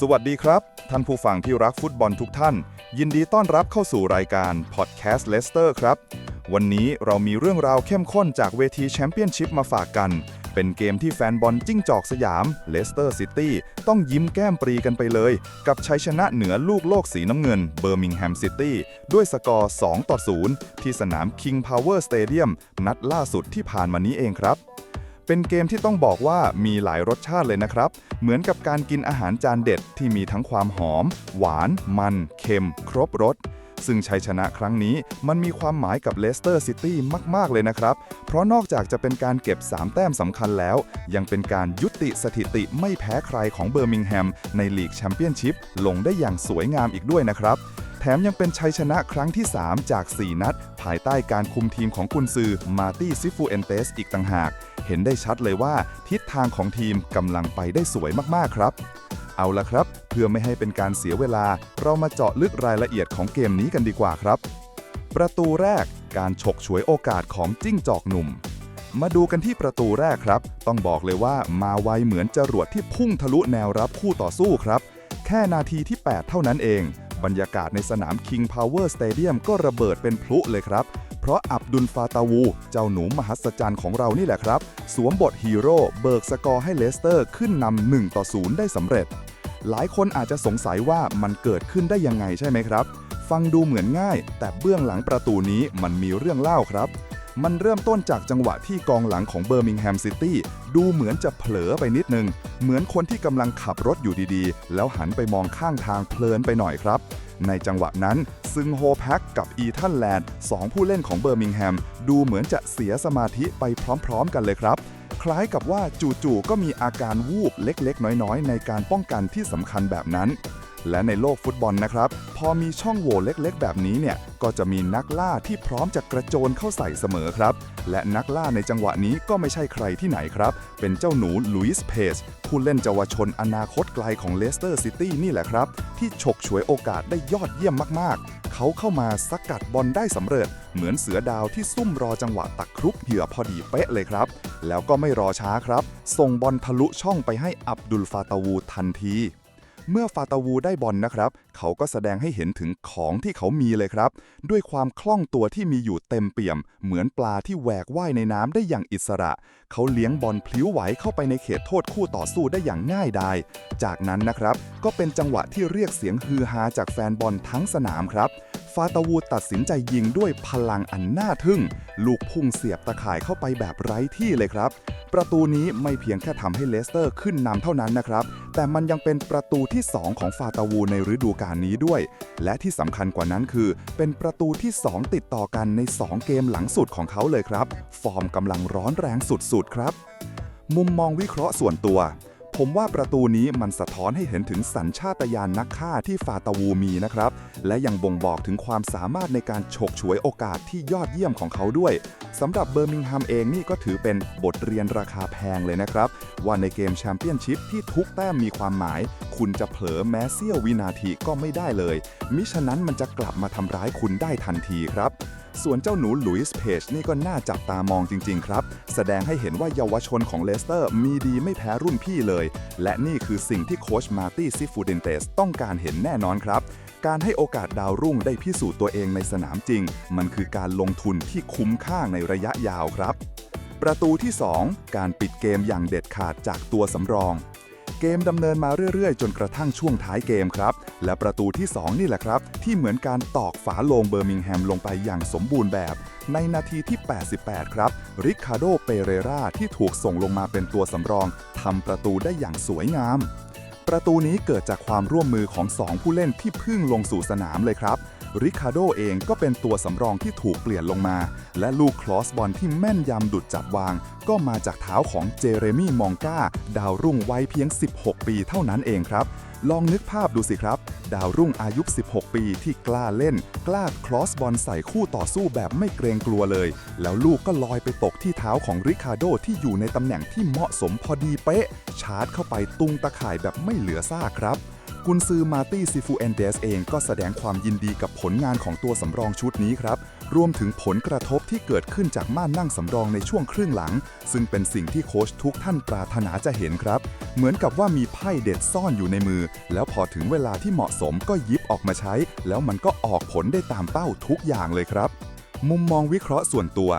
สวัสดีครับ ท่านผู้ฟังที่รักฟุตบอลทุกท่าน ยินดีต้อนรับเข้าสู่รายการ Podcast Leicester ครับ วันนี้เรามีเรื่องราวเข้มข้นจากเวทีแชมเปี้ยนชิพมาฝากกัน เป็นเกมที่แฟนบอลจิ้งจอกสยามเลสเตอร์ซิตี้ต้องยิ้มแก้มปรีกันไปเลย กับชัยชนะเหนือลูกโลกสีน้ำเงินเบอร์มิงแฮมซิตี้ด้วยสกอร์ 2 ต่อ 0 ที่สนาม King Power Stadium นัดล่าสุดที่ผ่านมานี้เองครับ เป็นเกมที่ต้องบอกว่ามีหลายรสชาติเลยนะครับ เหมือนกับการกินอาหารจานเด็ดที่มีทั้งความหอม หวาน มัน เค็ม ครบรส ซึ่งชัยชนะครั้งนี้มันมีความหมายกับเลสเตอร์ซิตี้มาก ๆ เลยนะครับ เพราะนอกจากจะเป็นการเก็บ 3 แต้มสำคัญแล้ว ยังเป็นการยุติสถิติไม่แพ้ใครของเบอร์มิงแฮม ในลีกแชมเปี้ยนชิพลงได้อย่างสวยงามอีกด้วยนะครับแถมยังเป็นชัยชนะครั้งที่ 3 จาก 4 นัด ภายใต้การคุมทีมของกุนซือมาตี้ซิฟูเอนเตสอีกต่างหาก เห็นได้ชัดเลยว่าทิศทางของทีมกำลังไปได้สวยมากๆครับ เอาละครับ เพื่อไม่ให้เป็นการเสียเวลา เรามาเจาะลึกรายละเอียดของเกมนี้กันดีกว่าครับ ประตูแรก การฉกฉวยโอกาสของจิ้งจอกหนุ่ม มาดูกันที่ประตูแรกครับ ต้องบอกเลยว่ามาไวเหมือนจรวดที่พุ่งทะลุแนวรับคู่ต่อสู้ครับ แค่นาทีที่ 8 เท่านั้นเอง บรรยากาศในสนาม King Power Stadium ก็ระเบิดเป็นพลุเลยครับเพราะอับดุลฟาตาวู เจ้าหนูมหัศจรรย์ของเรานี่แหละครับ สวมบทฮีโร่เบิกสกอร์ให้เลสเตอร์ขึ้นนำ1ต่อ0ได้สำเร็จ หลายคนอาจจะสงสัยว่ามันเกิดขึ้นได้ยังไงใช่ไหมครับ ฟังดูเหมือนง่าย แต่เบื้องหลังประตูนี้มันมีเรื่องเล่าครับ มันเริ่มต้นจากจังหวะที่กองหลังของเบอร์มิงแฮมซิตี้ดูเหมือนจะเผลอไปนิดนึง เหมือนคนที่กำลังขับรถอยู่ดีๆ แล้วหันไปมองข้างทางเพลินไปหน่อยครับ ในจังหวะนั้นซึงโฮแพ็กกับอีทันแลนด์สองผู้เล่นของเบอร์มิงแฮมดูเหมือนจะเสียสมาธิไปพร้อม ๆ กันเลยครับ ล้ายกับว่าจู่ๆก็มีอาการวูบเล็กๆ น้อยๆ ในการป้องกันที่สำคัญแบบนั้น และในโลกฟุตบอลนะครับ พอมีช่องโหว่เล็กๆ แบบนี้เนี่ย ก็จะมีนักล่าที่พร้อมจะกระโจนเข้าใส่เสมอครับ และนักล่าในจังหวะนี้ก็ไม่ใช่ใครที่ไหนครับ เป็นเจ้าหนูลุยส์เพจผู้เล่นเยาวชนอนาคตไกลของเลสเตอร์ซิตี้นี่แหละครับ ที่ฉกฉวยโอกาสได้ยอดเยี่ยมมากๆ เขาเข้ามาสกัดบอลได้สำเร็จ เหมือนเสือดาวที่ซุ่มรอจังหวะตักครุบเหยื่อพอดีเป๊ะเลยครับ แล้วก็ไม่รอช้าครับ ส่งบอลทะลุช่องไปให้อับดุลฟาตาวูทันที เมื่อฟาตาวูได้บอลนะครับ เขาก็แสดงให้เห็นถึงของที่เขามีเลยครับ ด้วยความคล่องตัวที่มีอยู่เต็มเปี่ยม เหมือนปลาที่แหวกว่ายในน้ำได้อย่างอิสระ เขาเลี้ยงบอลพลิ้วไหวเข้าไปในเขตโทษคู่ต่อสู้ได้อย่างง่ายดาย จากนั้นนะครับ ก็เป็นจังหวะที่เรียกเสียงฮือฮาจากแฟนบอลทั้งสนามครับ ฟาตาวูตัดสินใจยิงด้วยพลังอันน่าทึ่ง ลูกพุ่งเสียบตะข่ายเข้าไปแบบไร้ที่เลยครับ ประตูนี้ไม่เพียงแค่ทำให้เลสเตอร์ขึ้นนำเท่านั้นนะครับ แต่มันยังเป็นประตูที่ 2 ของฟาตาวูในฤดูกาลนี้ด้วย และที่สำคัญกว่านั้นคือ เป็นประตูที่ 2 ติดต่อกันใน 2 เกมหลังสุดของเขาเลยครับ ฟอร์มกำลังร้อนแรงสุดๆครับ มุมมองวิเคราะห์ส่วนตัว ผมว่าประตูนี้มันสะท้อนให้เห็นถึงสัญชาตญาณนักฆ่าที่ฟาตาวูมีนะครับ และยังบ่งบอกถึงความสามารถในการฉกฉวยโอกาสที่ยอดเยี่ยมของเขาด้วยสำหรับเบอร์มิงแฮมเองนี่ก็ถือเป็นบทเรียนราคาแพงเลยนะครับ ว่าในเกมแชมเปี้ยนชิพที่ทุกแต้มมีความหมาย คุณจะเผลอแม้เสี้ยววินาทีก็ไม่ได้เลย มิฉะนั้นมันจะกลับมาทำร้ายคุณได้ทันทีครับ ส่วนเจ้าหนูลุยส์เพจนี่ก็น่าจับตามองจริง ๆ ครับ แสดงให้เห็นว่าเยาวชนของเลสเตอร์มีดีไม่แพ้รุ่นพี่เลย และนี่คือสิ่งที่โค้ชมาร์ตี้ซิฟูเดนเตสต้องการเห็นแน่นอนครับ การให้โอกาสดาวรุ่งได้พิสูจน์ตัวเองในสนามจริง มันคือการลงทุนที่คุ้มค่าในระยะยาวครับ ประตูที่ 2 การปิดเกมอย่างเด็ดขาดจากตัวสำรอง เกมดำเนินมาเรื่อยๆ จนกระทั่งช่วงท้ายเกมครับ และประตูที่ 2 นี่แหละครับ ที่เหมือนการตอกฝาโลงเบอร์มิงแฮมลงไปอย่างสมบูรณ์แบบ ในนาทีที่ 88 ครับ ริคาโด เปเรราที่ถูกส่งลงมาเป็นตัวสำรองทำประตูได้อย่างสวยงาม ประตูนี้เกิดจากความร่วมมือของ 2 ผู้เล่นที่พิ่งลงสู่สนามเลยครับ ริคาโดเองก็เป็นตัวสำรองที่ถูกเปลี่ยนลงมา และลูกคลอสบอลที่แม่นยำดุดจับวาง ก็มาจากเท้าของเจเรมี่มองกาดาวรุ่งวัยเพียง 16 ปีเท่านั้นเองครับ ลองนึกภาพดูสิครับ ดาวรุ่งอายุ 16 ปีที่กล้าเล่น กล้าคลอสบอลใส่คู่ต่อสู้แบบไม่เกรงกลัวเลย แล้วลูกก็ลอยไปตกที่เท้าของริคาโดที่อยู่ในตำแหน่งที่เหมาะสมพอดีเป๊ะ ชาร์จเข้าไปตุงตะข่ายแบบไม่เหลือซากครับ กุนซือมาตี้ซิฟูเอนเดสเองก็แสดงความยินดีกับผลงานของตัวสำรองชุดนี้ครับ รวมถึงผลกระทบที่เกิดขึ้นจากม่านนั่งสำรองในช่วงครึ่งหลัง ซึ่งเป็นสิ่งที่โค้ชทุกท่านปรารถนาจะเห็นครับ เหมือนกับว่ามีไพ่เด็ดซ่อนอยู่ในมือ แล้วพอถึงเวลาที่เหมาะสมก็ยิบออกมาใช้ แล้วมันก็ออกผลได้ตามเป้าทุกอย่างเลยครับ มุมมองวิเคราะห์ส่วนตัว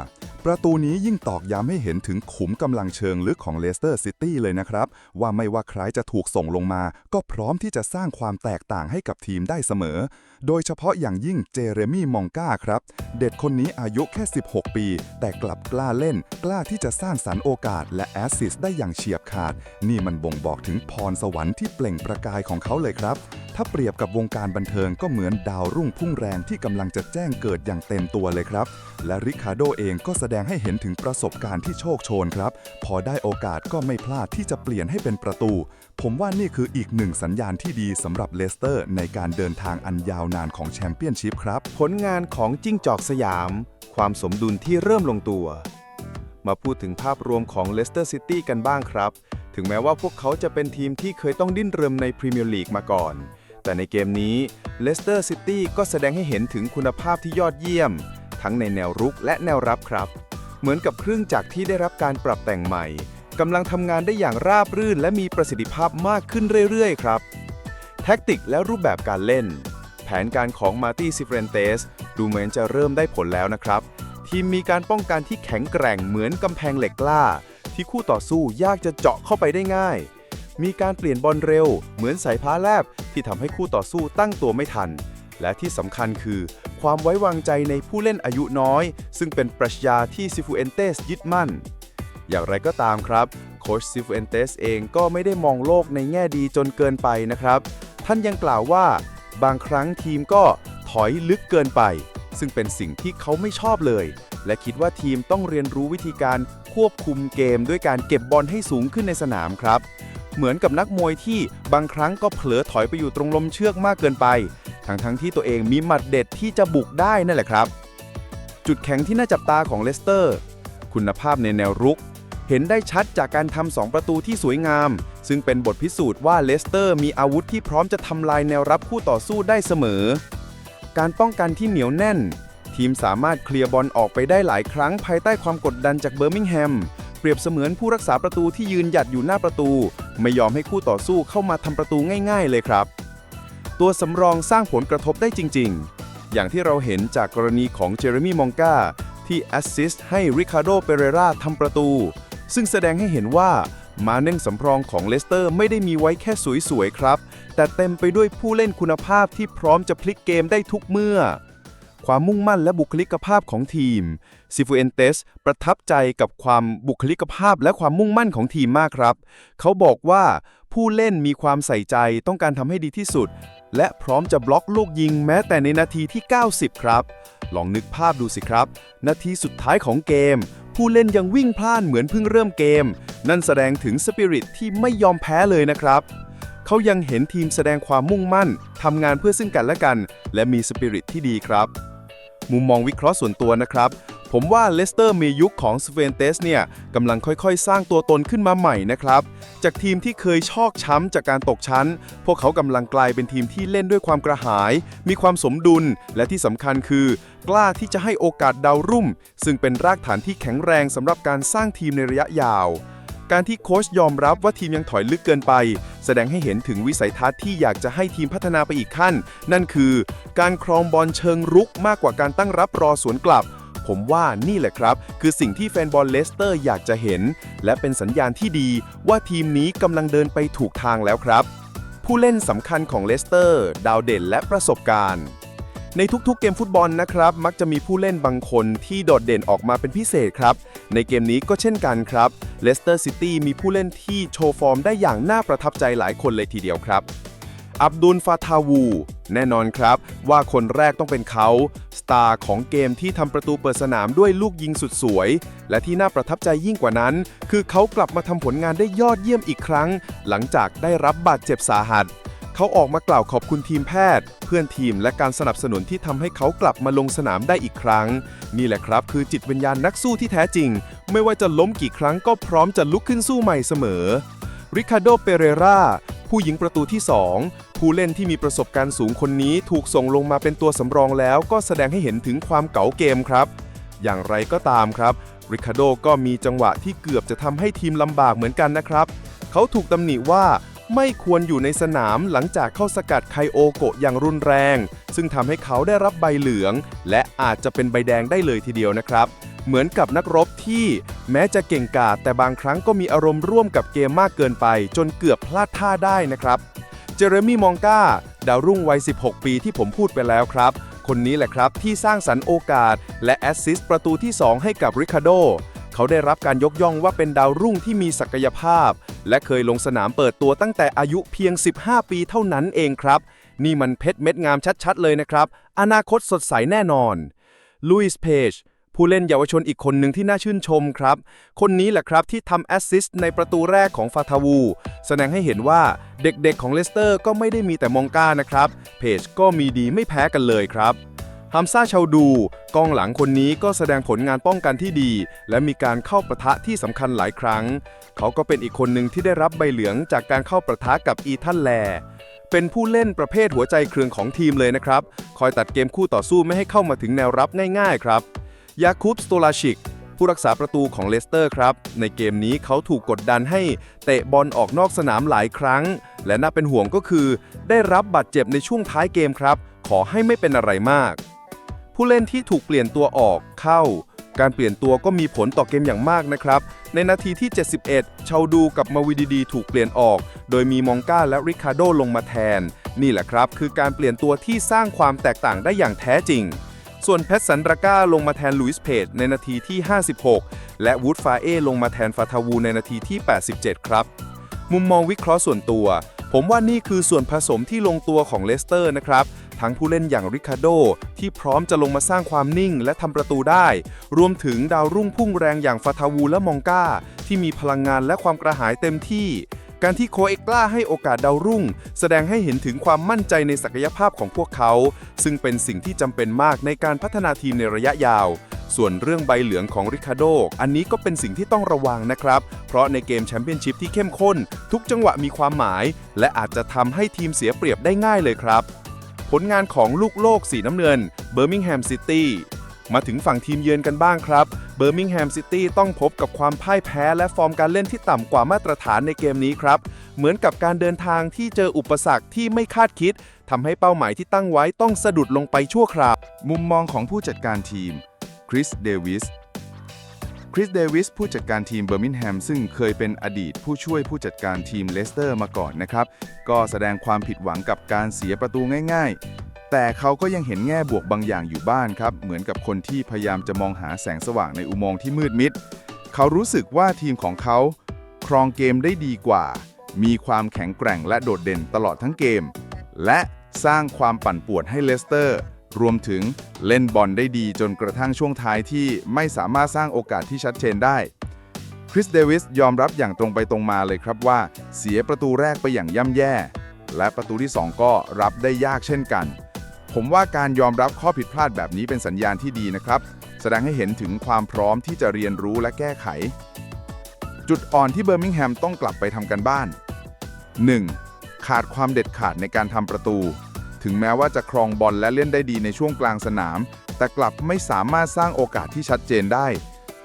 ประตูนี้ยิ่งตอกย้ำให้เห็นถึงขุมกำลังเชิงลึกของเลสเตอร์ซิตี้เลยนะครับ ว่าไม่ว่าใครจะถูกส่งลงมา ก็พร้อมที่จะสร้างความแตกต่างให้กับทีมได้เสมอ โดยเฉพาะอย่างยิ่งเจเรมี่มองกาครับ เด็กคนนี้อายุแค่ 16 ปี แต่กลับกล้าเล่น กล้าที่จะสร้างสรรค์โอกาสและแอสซิสต์ได้อย่างเฉียบขาด นี่มันบ่งบอกถึงพรสวรรค์ที่เปล่งประกายของเขาเลยครับ ถ้าเปรียบกับวงการบันเทิงก็เหมือนดาวรุ่งพุ่งแรงที่กำลังจะแจ้งเกิดอย่างเต็มตัวเลยครับ และริคาร์โดเองก็แสดงให้เห็นถึงประสบการณ์ที่โชคโชนครับ พอได้โอกาสก็ไม่พลาดที่จะเปลี่ยนให้เป็นประตู ผมว่านี่คืออีกหนึ่งสัญญาณที่ดีสำหรับเลสเตอร์ ในการเดินทางอันยาวนานของแชมเปี้ยนชิพครับ ผลงานของจิ้งจอกสยาม ความสมดุลที่เริ่มลงตัว มาพูดถึงภาพรวมของเลสเตอร์ซิตี้กันบ้างครับ ถึงแม้ว่าพวกเขาจะเป็นทีมที่เคยต้องดิ้นรนในพรีเมียร์ลีกมาก่อน แต่ในเกมนี้เลสเตอร์ซิตี้ก็แสดงให้เห็นถึงคุณภาพที่ยอดเยี่ยม ทั้งในแนวรุกและแนวรับครับ เหมือนกับเครื่องจักรที่ได้รับการปรับแต่งใหม่ กำลังทำงานได้อย่างราบรื่น และมีประสิทธิภาพมากขึ้นเรื่อยๆ ครับ แท็กติกและรูปแบบการเล่น แผนการของมาร์ตี้ซิเฟรนเตสดูเหมือนจะเริ่มได้ผลแล้วนะครับ ทีมมีการป้องกันที่แข็งแกร่งเหมือนกำแพงเหล็กกล้า ที่คู่ต่อสู้ยากจะเจาะเข้าไปได้ง่าย มีการเปลี่ยนบอลเร็ว เหมือนสายพ้าแลบที่ทำให้คู่ต่อสู้ตั้งตัวไม่ทัน และที่สำคัญคือความไว้วางใจในผู้เล่นอายุน้อย ซึ่งเป็นปรัชญาที่ซิฟูเอนเตสยึดมั่น อย่างไรก็ตามครับโคชซิฟูเอนเตสเองก็ไม่ได้มองโลกในแง่ดีจนเกินไปนะครับ ท่านยังกล่าวว่า บางครั้งทีมก็ถอยลึกเกินไป ซึ่งเป็นสิ่งที่เขาไม่ชอบเลย และคิดว่าทีมต้องเรียนรู้วิธีการควบคุมเกมด้วยการเก็บบอลให้สูงขึ้นในสนามครับ เหมือนกับนักมวยที่บางครั้งก็เผลอถอยไปอยู่ตรงลมเชือกมากเกินไป ทั้งๆทที่ตัวเองมีหมัดเด็ดที่จะบุกได้นั่นแหละครับ จุดแข็งที่น่าจับตาของเลสเตอร์ คุณภาพในแนวรุก เห็นได้ชัดจากการทำสองประตูที่สวยงาม ซึ่งเป็นบทพิสูจน์ว่าเลสเตอร์มีอาวุธที่พร้อมจะทำลายแนวรับคู่ต่อสู้ได้เสมอ การป้องกันที่เหนียวแน่น ทีมสามารถเคลียร์บอลออกไปได้หลายครั้งภายใต้ความกดดันจากเบอร์มิงแฮม เปรียบเสมือนผู้รักษาประตูที่ยืนหยัดอยู่หน้าประตู ไม่ยอมให้คู่ต่อสู้เข้ามาทำประตูง่าย ๆ เลยครับ ตัวสำรองสร้างผลกระทบได้จริง ๆ อย่างที่เราเห็นจากกรณีของเจเรมี่มองกาที่แอสซิสต์ให้ริคาโด เปเรราทำประตู ซึ่งแสดงให้เห็นว่ามาเน่งสำรองของเลสเตอร์ไม่ได้มีไว้แค่สวยๆครับ แต่เต็มไปด้วยผู้เล่นคุณภาพที่พร้อมจะพลิกเกมได้ทุกเมื่อ ความมุ่งมั่นและบุคลิกภาพของทีมซิฟูเอนเตสประทับใจกับความบุคลิกภาพและความมุ่งมั่นของทีมมากครับ เขาบอกว่าผู้เล่นมีความใส่ใจต้องการทำให้ดีที่สุด และพร้อมจะบล็อกลูกยิงแม้แต่ในนาทีที่ 90 ครับ ลองนึกภาพดูสิครับ นาทีสุดท้ายของเกม ผู้เล่นยังวิ่งพล่านเหมือนเพิ่งเริ่มเกม นั่นแสดงถึงสปิริตที่ไม่ยอมแพ้เลยนะครับ เขายังเห็นทีมแสดงความมุ่งมั่นทำงานเพื่อซึ่งกันและกัน และมีสปิริตที่ดีครับ มุมมองวิเคราะห์ส่วนตัวนะครับ ผมว่าเลสเตอร์มียุคของสเวนเตสเนี่ยกำลังค่อยๆ สร้างตัวตนขึ้นมาใหม่นะครับ จากทีมที่เคยชอกช้ำจากการตกชั้น พวกเขากำลังกลายเป็นทีมที่เล่นด้วยความกระหาย มีความสมดุลและที่สำคัญคือ กล้าที่จะให้โอกาสดาวรุ่ม ซึ่งเป็นรากฐานที่แข็งแรงสำหรับการสร้างทีมในระยะยาว การที่โค้ชยอมรับว่าทีมยังถอยลึกเกินไป แสดงให้เห็นถึงวิสัยทัศน์ที่อยากจะให้ทีมพัฒนาไปอีกขั้น นั่นคือ การครองบอลเชิงรุกมากกว่าการตั้งรับรอสวนกลับ ผมว่านี่แหละครับ คือสิ่งที่แฟนบอลเลสเตอร์อยากจะเห็น และเป็นสัญญาณที่ดีว่าทีมนี้กำลังเดินไปถูกทางแล้วครับ ผู้เล่นสำคัญของเลสเตอร์ ดาวเด่นและประสบการณ์ ในทุกๆเกมฟุตบอลนะครับ มักจะมีผู้เล่นบางคนที่โดดเด่นออกมาเป็นพิเศษครับ ในเกมนี้ก็เช่นกันครับเลสเตอร์ซิตี้มีผู้เล่นที่โชว์ฟอร์มได้อย่างน่าประทับใจหลายคนเลยทีเดียวครับ อับดุลฟาทาวู แน่นอนครับว่าคนแรกต้องเป็นเขาสตาร์ของเกมที่ทำประตูเปิดสนามด้วยลูกยิงสุดสวย และที่น่าประทับใจยิ่งกว่านั้น คือเขากลับมาทำผลงานได้ยอดเยี่ยมอีกครั้ง หลังจากได้รับบาดเจ็บสาหัส เขาออกมากล่าวขอบคุณทีมแพทย์ เพื่อนทีมและการสนับสนุนที่ทำให้เขากลับมาลงสนามได้อีกครั้ง นี่แหละครับคือจิตวิญญาณนักสู้ที่แท้จริง ไม่ว่าจะล้มกี่ครั้งก็พร้อมจะลุกขึ้นสู้ใหม่เสมอ ริคาโด เปเรราผู้หญิงประตูที่ 2 ผู้เล่นที่มีประสบการณ์สูงคนนี้ถูกส่งลงมาเป็นตัวสำรองแล้วก็แสดงให้เห็นถึงความเก๋าเกมครับ อย่างไรก็ตามครับริคาโดก็มีจังหวะที่เกือบจะทำให้ทีมลำบากเหมือนกันนะครับ เขาถูกตำหนิว่า ไม่ควรอยู่ในสนามหลังจากเข้าสกัดไคโอโกะอย่างรุนแรง ซึ่งทำให้เขาได้รับใบเหลือง และอาจจะเป็นใบแดงได้เลยทีเดียวนะครับ เหมือนกับนักรบที่แม้จะเก่งกาจแต่บางครั้งก็มีอารมณ์ร่วมกับเกมมากเกินไป จนเกือบพลาดท่าได้นะครับ เจเรมี่มองกาดาวรุ่งวัย 16 ปีที่ผมพูดไปแล้วครับ คนนี้แหละครับที่สร้างสรรค์โอกาส และแอสซิสต์ประตูที่ 2 ให้กับริคาโด เขาได้รับการยกย่องว่าเป็นดาวรุ่งที่มีศักยภาพ และเคยลงสนามเปิดตัวตั้งแต่อายุเพียง 15 ปีเท่านั้นเองครับ นี่มันเพชรเม็ดงามชัดๆ เลยนะครับ อนาคตสดใสแน่นอนลุยส์เพจผู้เล่นเยาวชนอีกคนหนึ่งที่น่าชื่นชมครับ คนนี้แหละครับที่ทำแอสซิสต์ในประตูแรกของฟาทาวู แสดงให้เห็นว่าเด็กๆของเลสเตอร์ก็ไม่ได้มีแต่มองก้านะครับ เพจก็มีดีไม่แพ้กันเลยครับ ฮัมซาชาวดูกองหลังคนนี้ก็แสดงผลงานป้องกันที่ดี และมีการเข้าประทะที่สำคัญหลายครั้ง เขาก็เป็นอีกคนหนึ่งที่ได้รับใบเหลืองจากการเข้าประทะกับอีทันแล เป็นผู้เล่นประเภทหัวใจเครื่องของทีมเลยนะครับ คอยตัดเกมคู่ต่อสู้ไม่ให้เข้ามาถึงแนวรับง่ายๆครับ ยาคูบสโตลาชิก ผู้รักษาประตูของเลสเตอร์ครับ ในเกมนี้เขาถูกกดดันให้เตะบอลออกนอกสนามหลายครั้ง และน่าเป็นห่วงก็คือ ได้รับบาดเจ็บในช่วงท้ายเกมครับ ขอให้ไม่เป็นอะไรมาก ผู้เล่นที่ถูกเปลี่ยนตัวออกเข้า การเปลี่ยนตัวก็มีผลต่อเกมอย่างมากนะครับ ในนาทีที่ 71 ชาวดูกับมาวิดีดีถูกเปลี่ยนออก โดยมีมองกาและริคาโดลงมาแทน นี่แหละครับ คือการเปลี่ยนตัวที่สร้างความแตกต่างได้อย่างแท้จริง ส่วนแพทสันดราก้าลงมาแทนลุยส์เพจในนาทีที่ 56 และวูดฟาเอลงมาแทนฟาทาวูในนาทีที่ 87 ครับ มุมมองวิเคราะห์ส่วนตัว ผมว่านี่คือส่วนผสมที่ลงตัวของเลสเตอร์นะครับ ทั้งผู้เล่นอย่างริคาโดที่พร้อมจะลงมาสร้างความนิ่งและทำประตูได้ รวมถึงดาวรุ่งพุ่งแรงอย่างฟาทาวูและมองกาที่มีพลังงานและความกระหายเต็มที่การที่โคเอกล้าให้โอกาสดาวรุ่ง แสดงให้เห็นถึงความมั่นใจในศักยภาพของพวกเขา ซึ่งเป็นสิ่งที่จำเป็นมากในการพัฒนาทีมในระยะยาว ส่วนเรื่องใบเหลืองของริคาโด อันนี้ก็เป็นสิ่งที่ต้องระวังนะครับ เพราะในเกมแชมเปี้ยนชิพที่เข้มข้น ทุกจังหวะมีความหมาย และอาจจะทำให้ทีมเสียเปรียบได้ง่ายเลยครับ ผลงานของลูกโลกสีน้ำเงินเบอร์มิงแฮมซิตี้มาถึงฝั่งทีมเยือนกันบ้างครับ เบอร์มิงแฮมซิตี้ต้องพบกับความพ่ายแพ้และฟอร์มการเล่นที่ต่ำกว่ามาตรฐานในเกมนี้ครับ เหมือนกับการเดินทางที่เจออุปสรรคที่ไม่คาดคิดทำให้เป้าหมายที่ตั้งไว้ต้องสะดุดลงไปชั่วคราว มุมมองของผู้จัดการทีม คริสเดวิสคริสเดวิสผู้จัดการทีมเบอร์มิงแฮมซึ่งเคยเป็นอดีตผู้ช่วยผู้จัดการทีมเลสเตอร์มาก่อนนะครับ ก็แสดงความผิดหวังกับการเสียประตูง่ายๆ แต่เขาก็ยังเห็นแง่บวกบางอย่างอยู่บ้านครับ เหมือนกับคนที่พยายามจะมองหาแสงสว่างในอุโมงค์ที่มืดมิด เขารู้สึกว่าทีมของเขาครองเกมได้ดีกว่า มีความแข็งแกร่งและโดดเด่นตลอดทั้งเกม และสร้างความปั่นป่วนให้เลสเตอร์ รวมถึงเล่นบอลได้ดีจนกระทั่งช่วงท้ายที่ไม่สามารถสร้างโอกาสที่ชัดเจนได้ คริสเดวิสยอมรับอย่างตรงไปตรงมาเลยครับว่า เสียประตูแรกไปอย่างย่ำแย่ และประตูที่ 2 ก็รับได้ยากเช่นกัน ผมว่าการยอมรับข้อผิดพลาดแบบนี้เป็นสัญญาณที่ดีนะครับ แสดงให้เห็นถึงความพร้อมที่จะเรียนรู้และแก้ไข จุดอ่อนที่เบอร์มิงแฮมต้องกลับไปทำกันบ้าน 1. ขาดความเด็ดขาดในการทำประตู ถึงแม้ว่าจะครองบอลและเล่นได้ดีในช่วงกลางสนาม แต่กลับไม่สามารถสร้างโอกาสที่ชัดเจนได้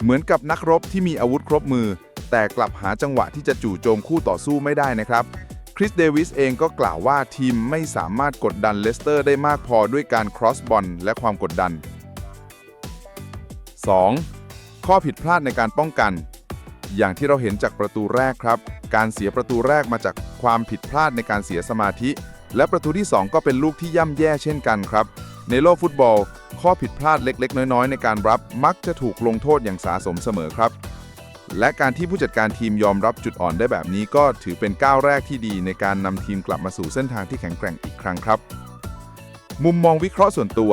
เหมือนกับนักรบที่มีอาวุธครบมือ แต่กลับหาจังหวะที่จะจู่โจมคู่ต่อสู้ไม่ได้นะครับคริสเดวิสเองก็กล่าวว่าทีมไม่สามารถกดดันเลสเตอร์ได้มากพอด้วยการครอสบอลและความกดดัน 2. ข้อผิดพลาดในการป้องกัน อย่างที่เราเห็นจากประตูแรกครับ การเสียประตูแรกมาจากความผิดพลาดในการเสียสมาธิ และประตูที่ 2 ก็เป็นลูกที่ย่ำแย่เช่นกันครับ ในโลกฟุตบอล ข้อผิดพลาดเล็ก ๆ น้อย ๆ ในการรับมักจะถูกลงโทษอย่างสาสมเสมอครับ และการที่ผู้จัดการทีมยอมรับจุดอ่อนได้แบบนี้ก็ถือเป็นก้าวแรกที่ดีในการนำทีมกลับมาสู่เส้นทางที่แข็งแกร่งอีกครั้งครับ มุมมองวิเคราะห์ส่วนตัว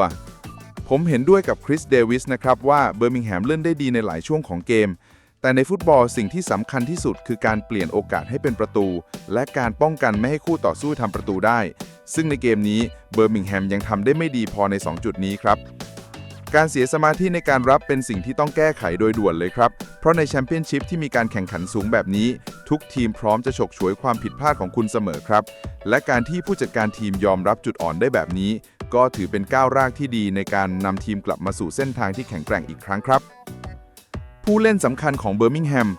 ผมเห็นด้วยกับคริสเดวิสนะครับว่าเบอร์มิงแฮมเล่นได้ดีในหลายช่วงของเกม แต่ในฟุตบอลสิ่งที่สำคัญที่สุดคือการเปลี่ยนโอกาสให้เป็นประตู และการป้องกันไม่ให้คู่ต่อสู้ทำประตูได้ ซึ่งในเกมนี้เบอร์มิงแฮมยังทำได้ไม่ดีพอใน 2 จุดนี้ครับ การเสียสมาธิในการรับเป็นสิ่งที่ต้องแก้ไขโดยด่วนเลยครับ เพราะในแชมเปี้ยนชิพที่มีการแข่งขันสูงแบบนี้ ทุกทีมพร้อมจะฉกฉวยความผิดพลาดของคุณเสมอครับ และการที่ผู้จัดการทีมยอมรับจุดอ่อนได้แบบนี้ ก็ถือเป็นก้าวแรกที่ดีในการนำทีมกลับมาสู่เส้นทางที่แข็งแกร่งอีกครั้งครับ ผู้เล่นสำคัญของเบอร์มิงแฮม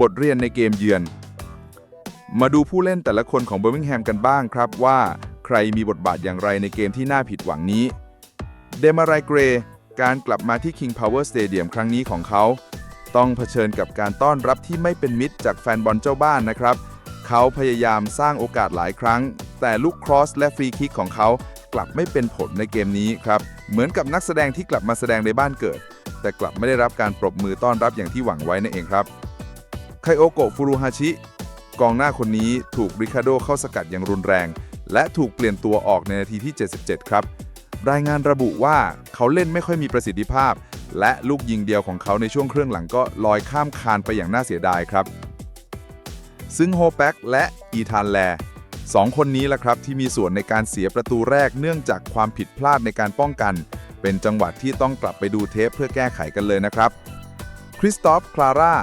บทเรียนในเกมเยือน มาดูผู้เล่นแต่ละคนของเบอร์มิงแฮมกันบ้างครับว่าใครมีบทบาทอย่างไรในเกมที่น่าผิดหวังนี้ เดมารายเกรย์การกลับมาที่ King Power Stadium ครั้งนี้ของเขา ต้องเผชิญกับการต้อนรับที่ไม่เป็นมิตรจากแฟนบอลเจ้าบ้านนะครับ เขาพยายามสร้างโอกาสหลายครั้ง แต่ลูกครอสและฟรีคิกของเขากลับไม่เป็นผลในเกมนี้ครับ เหมือนกับนักแสดงที่กลับมาแสดงในบ้านเกิด แต่กลับไม่ได้รับการปรบมือต้อนรับอย่างที่หวังไว้นั่นเองครับ ไคโอโกะฟูรุฮาชิ กองหน้าคนนี้ถูกริคาโดเข้าสกัดอย่างรุนแรง และถูกเปลี่ยนตัวออกในนาทีที่ 77 ครับ รายงานระบุว่าเขาเล่นไม่ค่อยมีประสิทธิภาพ และลูกยิงเดียวของเขาในช่วงครึ่งหลังก็ลอยข้ามคานไปอย่างน่าเสียดายครับ ซึ่งโฮแป็กและอีธานแลสองคนนี้แหละครับที่มีส่วนในการเสียประตูแรกเนื่องจากความผิดพลาดในการป้องกัน เป็นจังหวะที่ต้องกลับไปดูเทปเพื่อแก้ไขกันเลยนะครับ คริสตอฟ คลาร่า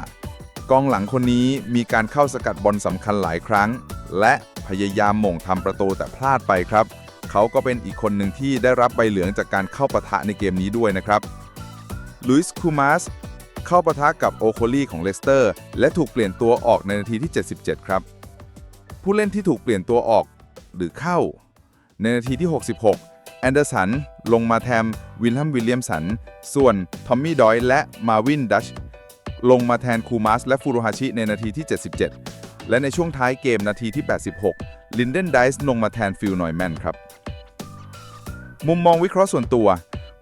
กองหลังคนนี้มีการเข้าสกัดบอลสำคัญหลายครั้ง และพยายามหม่งทำประตูแต่พลาดไปครับ เขาก็เป็นอีกคนหนึ่งที่ได้รับใบเหลืองจากการเข้าปะทะในเกมนี้ด้วยนะครับลุยส์คูมาสเข้าปะทะกับโอโคลี่ของเลสเตอร์ และถูกเปลี่ยนตัวออกในนาทีที่ 77 ครับ ผู้เล่นที่ถูกเปลี่ยนตัวออกหรือเข้า ในนาทีที่ 66 แอนเดอร์สันลงมาแทน วิลฮัมวิลเลียมสัน ส่วนทอมมี่ดอยและมาวินดัชลงมาแทนคูมาสและฟูรุฮาชิในนาทีที่ 77 และในช่วงท้ายเกมนาทีที่ 86 ลินเดนไดส์ลงมาแทนฟิลนอยแมนครับ มุมมองวิเคราะห์ส่วนตัว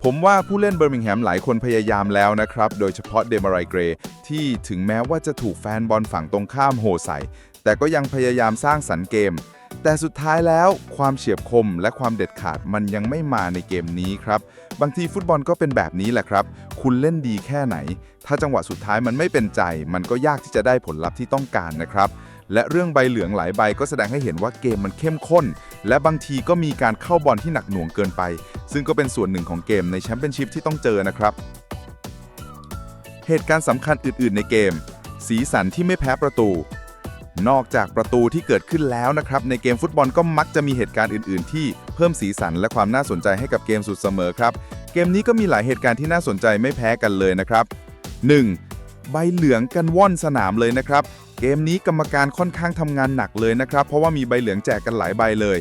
ผมว่าผู้เล่นเบอร์มิงแฮมหลายคนพยายามแล้วนะครับ โดยเฉพาะเดมารายเกรที่ถึงแม้ว่าจะถูกแฟนบอลฝั่งตรงข้ามโห่ใส่ แต่ก็ยังพยายามสร้างสรรค์เกม แต่สุดท้ายแล้วความเฉียบคมและความเด็ดขาดมันยังไม่มาในเกมนี้ครับ บางทีฟุตบอลก็เป็นแบบนี้แหละครับ คุณเล่นดีแค่ไหน ถ้าจังหวะสุดท้ายมันไม่เป็นใจ มันก็ยากที่จะได้ผลลัพธ์ที่ต้องการนะครับ และเรื่องใบเหลืองหลายใบก็แสดงให้เห็นว่าเกมมันเข้มข้น และบางทีก็มีการเข้าบอลที่หนักหน่วงเกินไป ซึ่งก็เป็นส่วนหนึ่งของเกมในแชมเปี้ยนชิพที่ต้องเจอนะครับ เหตุการณ์สำคัญอื่น ๆ ในเกม สีสันที่ไม่แพ้ประตู นอกจากประตูที่เกิดขึ้นแล้วนะครับ ในเกมฟุตบอลก็มักจะมีเหตุการณ์อื่น ๆ ที่เพิ่มสีสันและความน่าสนใจให้กับเกมสุดเสมอครับ เกมนี้ก็มีหลายเหตุการณ์ที่น่าสนใจไม่แพ้กันเลยนะครับ 1. ใบเหลืองกันว่อนสนามเลยนะครับ เกมนี้กรรมการค่อนข้างทำงานหนักเลยนะครับ เพราะว่ามีใบเหลืองแจกกันหลายใบเลย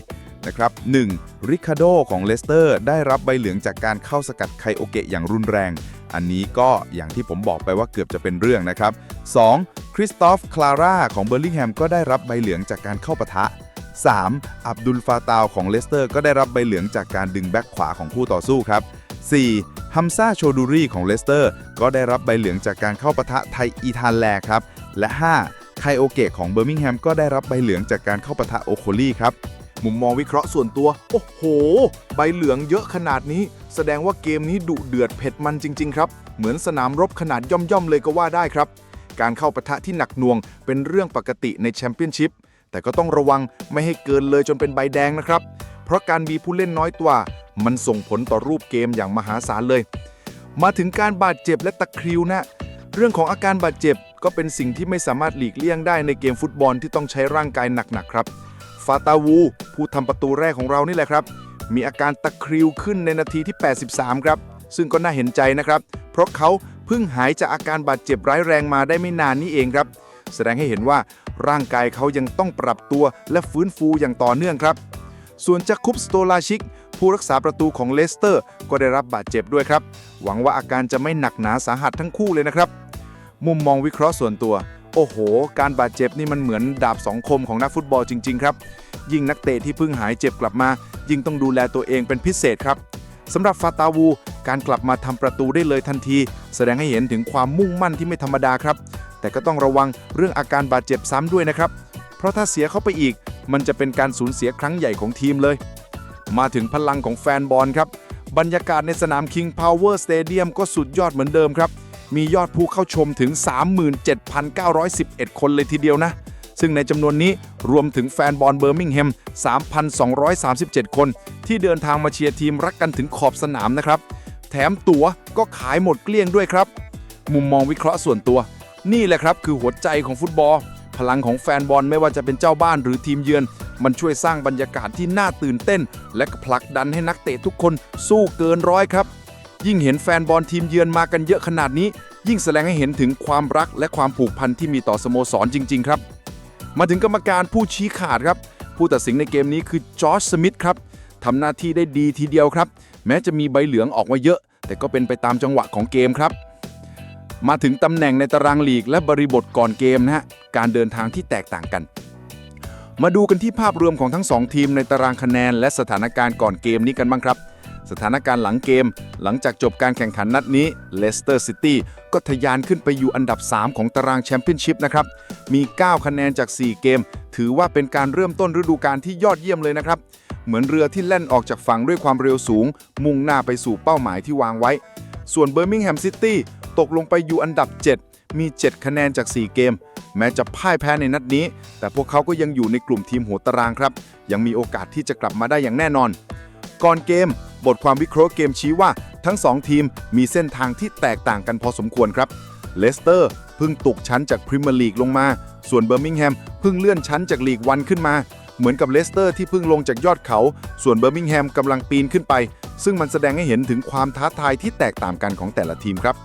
นะครับ 1. ริคาโดของเลสเตอร์ได้รับใบเหลืองจากการเข้าสกัดไคโอเกะอย่างรุนแรง อันนี้ก็อย่างที่ผมบอกไปว่าเกือบจะเป็นเรื่องนะครับ 2. คริสตอฟคลาร่าของเบอร์ลิงแฮมก็ได้รับใบเหลืองจากการเข้าปะทะ 3. อับดุลฟาตาวของเลสเตอร์ ก็ได้รับใบเหลืองจากการดึงแบ็คขวาของคู่ต่อสู้ครับ 4. ฮัมซาโชดูรีของเลสเตอร์ ก็ได้รับใบเหลืองจากการเข้าปะทะไทยอีธานแลครับ และ 5. ไคโอเกะของเบอร์มิงแฮมก็ได้รับใบเหลืองจากการเข้าปะทะโอโคลีครับ มุมมองวิเคราะห์ส่วนตัว โอ้โห ใบเหลืองเยอะขนาดนี้ แสดงว่าเกมนี้ดุเดือดเผ็ดมันจริง ๆ ครับ เหมือนสนามรบขนาดย่อมๆเลยก็ว่าได้ครับ การเข้าปะทะที่หนักหน่วง เป็นเรื่องปกติในแชมเปี้ยนชิพแต่ก็ต้องระวังไม่ให้เกินเลยจนเป็นใบแดงนะครับ เพราะการมีผู้เล่นน้อยตัวมันส่งผลต่อรูปเกมอย่างมหาศาลเลย มาถึงการบาดเจ็บและตะคริวนะเรื่องของอาการบาดเจ็บก็เป็นสิ่งที่ไม่สามารถหลีกเลี่ยงได้ในเกมฟุตบอลที่ต้องใช้ร่างกายหนักๆครับ ฟาตาวู ผู้ทำประตูแรกของเรานี่แหละครับ มีอาการตะคริวขึ้นในนาทีที่ 83 ครับ ซึ่งก็น่าเห็นใจนะครับ เพราะเขาเพิ่งหายจากอาการบาดเจ็บร้ายแรงมาได้ไม่นานนี้เองครับ แสดงให้เห็นว่าร่างกายเขายังต้องปรับตัวและฟื้นฟูอย่างต่อเนื่องครับ ส่วนจากคุปสโตลาชิก ผู้รักษาประตูของเลสเตอร์ ก็ได้รับบาดเจ็บด้วยครับ หวังว่าอาการจะไม่หนักหนาสาหัสทั้งคู่เลยนะครับ มุมมองวิเคราะห์ส่วนตัว โอ้โห การบาดเจ็บนี่มันเหมือนดาบสองคมของนักฟุตบอลจริง ๆ ครับ ยิ่งนักเตะที่เพิ่งหายเจ็บกลับมา ยิ่งต้องดูแลตัวเองเป็นพิเศษครับสำหรับฟาตาวูการกลับมาทำประตูได้เลยทันที แสดงให้เห็นถึงความมุ่งมั่นที่ไม่ธรรมดาครับ แต่ก็ต้องระวังเรื่องอาการบาดเจ็บซ้ำด้วยนะครับ เพราะถ้าเสียเข้าไปอีก มันจะเป็นการสูญเสียครั้งใหญ่ของทีมเลย มาถึงพลังของแฟนบอลครับ บรรยากาศในสนาม King Power Stadium ก็สุดยอดเหมือนเดิมครับ มียอดผู้เข้าชมถึง 37,911 คนเลยทีเดียวนะ ซึ่งในจำนวนนี้รวมถึงแฟนบอลเบอร์มิงแฮม 3,237 คน ที่เดินทางมาเชียร์ทีมรักกันถึงขอบสนามนะครับ แถมตั๋วก็ขายหมดเกลี้ยงด้วยครับ มุมมองวิเคราะห์ส่วนตัว นี่แหละครับคือหัวใจของฟุตบอล พลังของแฟนบอลไม่ว่าจะเป็นเจ้าบ้านหรือทีมเยือน มันช่วยสร้างบรรยากาศที่น่าตื่นเต้น และผลักดันให้นักเตะทุกคนสู้เกินร้อยครับยิ่งเห็นแฟนบอลทีมเยือนมากันเยอะขนาดนี้ ยิ่งแสดงให้เห็นถึงความรักและความผูกพันที่มีต่อสโมสรจริง ๆ ครับ มาถึงกรรมการผู้ชี้ขาดครับ ผู้ตัดสินในเกมนี้คือจอร์จสมิธครับทำหน้าที่ได้ดีทีเดียวครับ แม้จะมีใบเหลืองออกมาเยอะ แต่ก็เป็นไปตามจังหวะของเกมครับ มาถึงตำแหน่งในตารางลีกและบริบทก่อนเกมนะฮะการเดินทางที่แตกต่างกัน มาดูกันที่ภาพรวมของทั้ง 2 ทีมในตารางคะแนน และสถานการณ์ก่อนเกมนี้กันบ้างครับ สถานการณ์หลังเกม หลังจากจบการแข่งขันนัดนี้เลสเตอร์ซิตี้ก็ทะยานขึ้นไปอยู่อันดับ 3 ของตารางแชมเปี้ยนชิพนะครับ มี 9 คะแนนจาก 4 เกม ถือว่าเป็นการเริ่มต้นฤดูกาลที่ยอดเยี่ยมเลยนะครับ เหมือนเรือที่แล่นออกจากฝั่งด้วยความเร็วสูง มุ่งหน้าไปสู่เป้าหมายที่วางไว้ ส่วนเบอร์มิงแฮมซิตี้ตกลงไปอยู่อันดับ 7 มี 7 คะแนนจาก 4 เกม แม้จะพ่ายแพ้ในนัดนี้ แต่พวกเขาก็ยังอยู่ในกลุ่มทีมหัวตารางครับ ยังมีโอกาสที่จะกลับมาได้อย่างแน่นอน ก่อนเกม บทความวิเคราะห์เกมชี้ว่า ทั้ง 2 ทีมมีเส้นทางที่แตกต่างกันพอสมควรครับเลสเตอร์เพิ่งตกชั้นจากพรีเมียร์ลีกลงมา ส่วนเบอร์มิงแฮมเพิ่งเลื่อนชั้นจากลีกวันขึ้นมา เหมือนกับเลสเตอร์ที่เพิ่งลงจากยอดเขา ส่วนเบอร์มิงแฮมกำลังปีนขึ้นไป ซึ่งมันแสดงให้เห็นถึงความท้าทายที่แตกต่างกันของแต่ละทีมครับ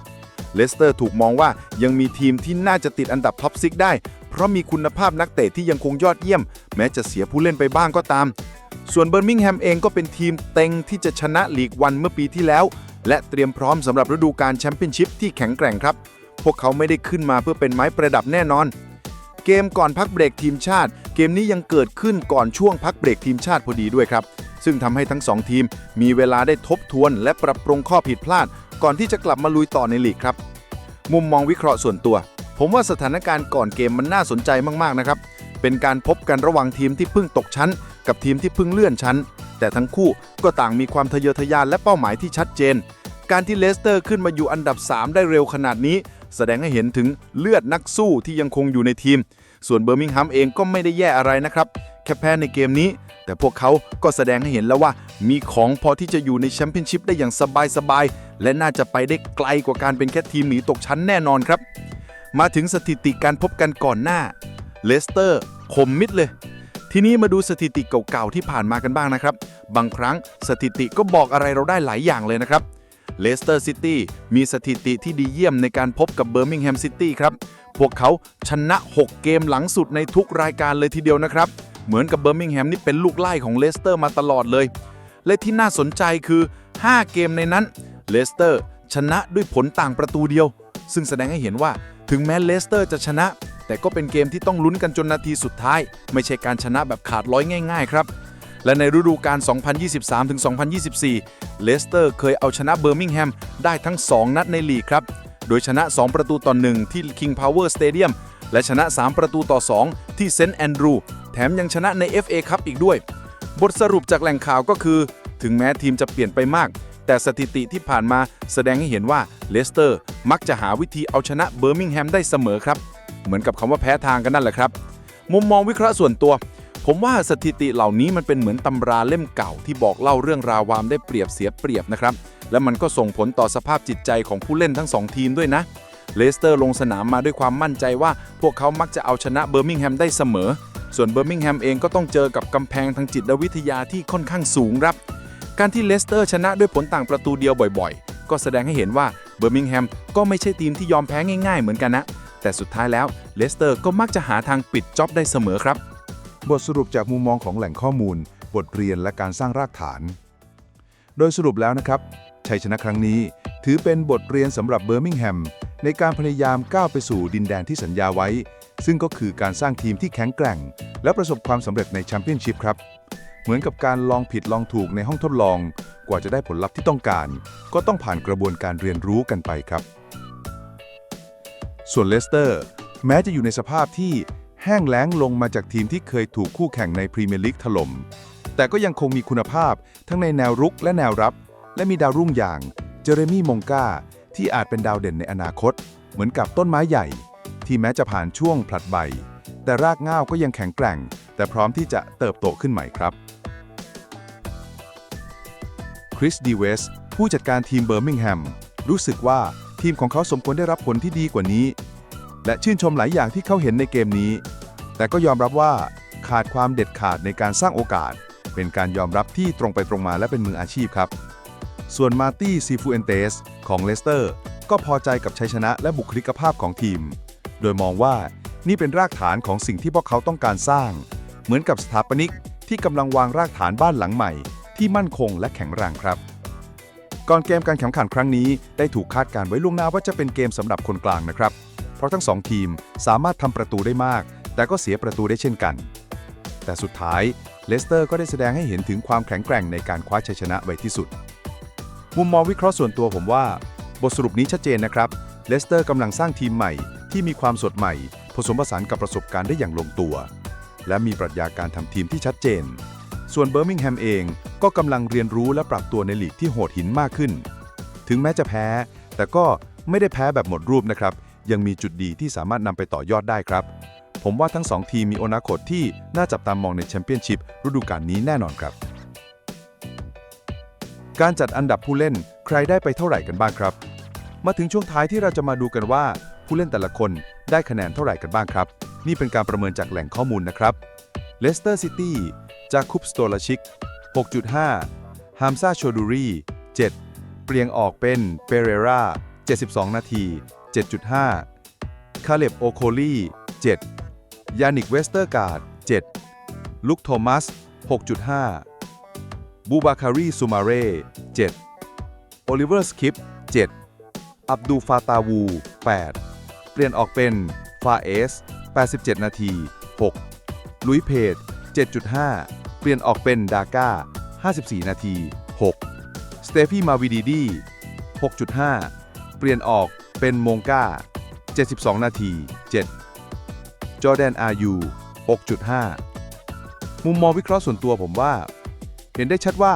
เลสเตอร์ถูกมองว่ายังมีทีมที่น่าจะติดอันดับท็อปซิกได้ เพราะมีคุณภาพนักเตะที่ยังคงยอดเยี่ยม แม้จะเสียผู้เล่นไปบ้างก็ตาม ส่วนเบอร์มิงแฮมเองก็เป็นทีมเต็งที่จะชนะลีกวันเมื่อปีที่แล้ว และเตรียมพร้อมสำหรับฤดูกาลแชมเปี้ยนชิพที่แข็งแกร่งครับ พวกเขาไม่ได้ขึ้นมาเพื่อเป็นไม้ประดับแน่นอน เกมก่อนพักเบรกทีมชาติ เกมนี้ยังเกิดขึ้นก่อนช่วงพักเบรกทีมชาติพอดีด้วยครับ ซึ่งทำให้ทั้งสองทีม มีเวลาได้ทบทวน และปรับปรุงข้อผิดพลาด ก่อนที่จะกลับมาลุยต่อในลีกครับ มุมมองวิเคราะห์ส่วนตัว ผมว่าสถานการณ์ก่อนเกมมันน่าสนใจมากๆนะครับ เป็นการพบกันระหว่างทีมที่เพิ่งตกชั้น กับทีมที่เพิ่งเลื่อนชั้น แต่ทั้งคู่ก็ต่างมีความทะเยอทะยานและเป้าหมายที่ชัดเจน การที่เลสเตอร์ขึ้นมาอยู่อันดับ 3 ได้เร็วขนาดนี้ แสดงให้เห็นถึงเลือดนักสู้ที่ยังคงอยู่ในทีม ส่วนเบอร์มิงแฮมเองก็ไม่ได้แย่อะไรนะครับแค่แพ้ในเกมนี้ แต่พวกเขาก็แสดงให้เห็นแล้วว่า มีของพอที่จะอยู่ในแชมเปี้ยนชิพได้อย่างสบายๆและน่าจะไปได้ไกลกว่าการเป็นแค่ทีมหนีตกชั้นแน่นอนครับ มาถึงสถิติการพบกันก่อนหน้า เลสเตอร์คมมิดเลย ทีนี้มาดูสถิติเก่าๆที่ผ่านมากันบ้างนะครับ บางครั้งสถิติก็บอกอะไรเราได้หลายอย่างเลยนะครับเลสเตอร์ซิตี้มีสถิติที่ดีเยี่ยมในการพบกับเบอร์มิงแฮมซิตี้ครับ พวกเขาชนะ 6 เกมหลังสุดในทุกรายการเลยทีเดียวนะครับ เหมือนกับเบอร์มิงแฮมนี่เป็นลูกไล่ของเลสเตอร์มาตลอดเลย และที่น่าสนใจคือ 5 เกมในนั้นเลสเตอร์ชนะด้วยผลต่างประตูเดียว ซึ่งแสดงให้เห็นว่าถึงแม้เลสเตอร์จะชนะ แต่ก็เป็นเกมที่ต้องลุ้นกันจนนาทีสุดท้าย ไม่ใช่การชนะแบบขาดร้อยง่าย ๆ ครับ และในฤดูกาล 2023-2024 เลสเตอร์เคยเอาชนะเบอร์มิงแฮมได้ทั้ง 2 นัดในลีกครับ โดยชนะ 2 ประตูต่อ 1 ที่ King Power Stadium และชนะ 3 ประตูต่อ 2 ที่เซนต์แอนดรูแถมยังชนะใน FA คัพอีกด้วย บทสรุปจากแหล่งข่าวก็คือ ถึงแม้ทีมจะเปลี่ยนไปมาก แต่สถิติที่ผ่านมาแสดงให้เห็นว่าเลสเตอร์มักจะหาวิธีเอาชนะเบอร์มิงแฮมได้เสมอครับ เหมือนกับคำว่าแพ้ทางกันนั่นแหละครับ มุมมองวิเคราะห์ส่วนตัว ผมว่าสถิติเหล่านี้มันเป็นเหมือนตำราเล่มเก่าที่บอกเล่าเรื่องราวความได้เปรียบเสียเปรียบนะครับ และมันก็ส่งผลต่อสภาพจิตใจของผู้เล่นทั้งสองทีมด้วยนะเลสเตอร์ลงสนามมาด้วยความมั่นใจว่า พวกเขามักจะเอาชนะเบอร์มิงแฮมได้เสมอ ส่วนเบอร์มิงแฮมเองก็ต้องเจอกับกำแพงทางจิตวิทยาที่ค่อนข้างสูงครับ การที่เลสเตอร์ชนะด้วยผลต่างประตูเดียวบ่อยๆ ก็แสดงให้เห็นว่าเบอร์มิงแฮมก็ไม่ใช่ทีมที่ยอมแพ้ง่ายๆ เหมือนกันนะ แต่สุดท้ายแล้วเลสเตอร์ก็มักจะหาทางปิดจ็อบได้เสมอครับ บทสรุปจากมุมมองของแหล่งข้อมูล บทเรียนและการสร้างรากฐาน โดยสรุปแล้วนะครับ ชัยชนะครั้งนี้ถือเป็นบทเรียนสำหรับเบอร์มิงแฮมในการพยายามก้าวไปสู่ดินแดนที่สัญญาไว้ ซึ่งก็คือการสร้างทีมที่แข็งแกร่ง และประสบความสำเร็จในแชมเปี้ยนชิพครับ เหมือนกับการลองผิดลองถูกในห้องทดลอง กว่าจะได้ผลลัพธ์ที่ต้องการ ก็ต้องผ่านกระบวนการเรียนรู้กันไปครับ ส่วนเลสเตอร์ แม้จะอยู่ในสภาพที่แห้งแล้งลงมาจากทีมที่เคยถูกคู่แข่งในพรีเมียร์ลีกถล่ม แต่ก็ยังคงมีคุณภาพทั้งในแนวรุกและแนวรับ และมีดาวรุ่งอย่างเจเรมี่มงกาที่อาจเป็นดาวเด่นในอนาคต เหมือนกับต้นไม้ใหญ่ ที่แม้จะผ่านช่วงผลัดใบ แต่รากง่าวก็ยังแข็งแกร่ง แต่พร้อมที่จะเติบโตขึ้นใหม่ครับคริสดีเวสผู้จัดการทีมเบอร์มิงแฮมรู้สึกว่า ทีมของเขาสมควรได้รับผลที่ดีกว่านี้ และชื่นชมหลายอย่างที่เขาเห็นในเกมนี้ แต่ก็ยอมรับว่าขาดความเด็ดขาดในการสร้างโอกาส เป็นการยอมรับที่ตรงไปตรงมาและเป็นมืออาชีพครับ ส่วนมาร์ตี้ซีฟูเอนเตสของเลสเตอร์ ก็พอใจกับชัยชนะและบุคลิกภาพของทีม โดยมองว่านี่เป็นรากฐานของสิ่งที่พวกเขาต้องการสร้าง เหมือนกับสถาปนิกที่กำลังวางรากฐานบ้านหลังใหม่ ที่มั่นคงและแข็งแรงครับ ก่อนเกมการแข่งขันครั้งนี้ได้ถูกคาดการไว้ล่วงหน้าว่าจะเป็นเกมสำหรับคนกลางนะครับ เพราะทั้งสองทีมสามารถทำประตูได้มาก แต่ก็เสียประตูได้เช่นกัน แต่สุดท้ายเลสเตอร์ก็ได้แสดงให้เห็นถึงความแข็งแกร่งในการคว้าชัยชนะไว้ที่สุด มุมมองวิเคราะห์ส่วนตัวผมว่า บทสรุปนี้ชัดเจนนะครับเลสเตอร์กำลังสร้างทีมใหม่ที่มีความสดใหม่ ผสมผสานกับประสบการณ์ได้อย่างลงตัว และมีปรัชญาการทำทีมที่ชัดเจน ส่วนเบอร์มิงแฮมเองก็กำลังเรียนรู้และปรับตัวในลีกที่โหดหินมากขึ้น ถึงแม้จะแพ้ แต่ก็ไม่ได้แพ้แบบหมดรูปนะครับ ยังมีจุดดีที่สามารถนำไปต่อยอดได้ครับ ผมว่าทั้งสองทีมมีอนาคตที่น่าจับตามองในแชมเปี้ยนชิพฤดูกาลนี้แน่นอนครับ การจัดอันดับผู้เล่นใครได้ไปเท่าไหร่กันบ้างครับ มาถึงช่วงท้ายที่เราจะมาดูกันว่า ผู้เล่นแต่ละคนได้คะแนนเท่าไหร่กันบ้างครับ นี่เป็นการประเมินจากแหล่งข้อมูลนะครับเลสเตอร์ซิตี้ จากคุปสโตลาชิก 6.5 ฮามซาโชดูรี7 เปลี่ยงออกเป็นเปเรรา72 นาที 7.5 คาเลบโอโคลี7 ยานิกเวสเตอร์การ์ด 7 ลุคโทมัส 6.5 บูบาคารีซูมาเร่ 7 โอลิเวอร์สคิป 7 อับดูฟาตาวู 8 เปลี่ยนออกเป็น ฟาเอส 87 นาที 6 ลุยเพจ7.5 เปลี่ยนออกเป็นดาก้า54 นาที 6 สเตฟี่มาวิดีดี 6.5 เปลี่ยนออกเป็นมงกา72 นาที 7 จอแดนอายู 6.5 มุมมองวิเคราะห์ส่วนตัวผมว่า เห็นได้ชัดว่า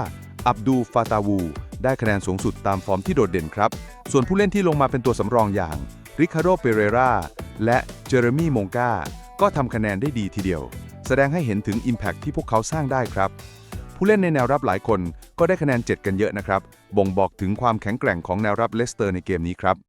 อับดูฟาตาวู ได้คะแนนสูงสุดตามฟอร์มที่โดดเด่นครับ ส่วนผู้เล่นที่ลงมาเป็นตัวสำรองอย่าง ริคาโด เปเรรา และเจเรมีมงกาก็ทำคะแนนได้ดีทีเดียว สดงให้เห็นถึง Impact ที่พวกเขาสร้างได้ครับ ผู้เล่นในแนวรับหลายคนก็ได้คะแนน 7 กันเยอะนะครับ บ่งบอกถึงความแข็งแกร่งของแนวรับเลสเตอร์ในเกมนี้ครับ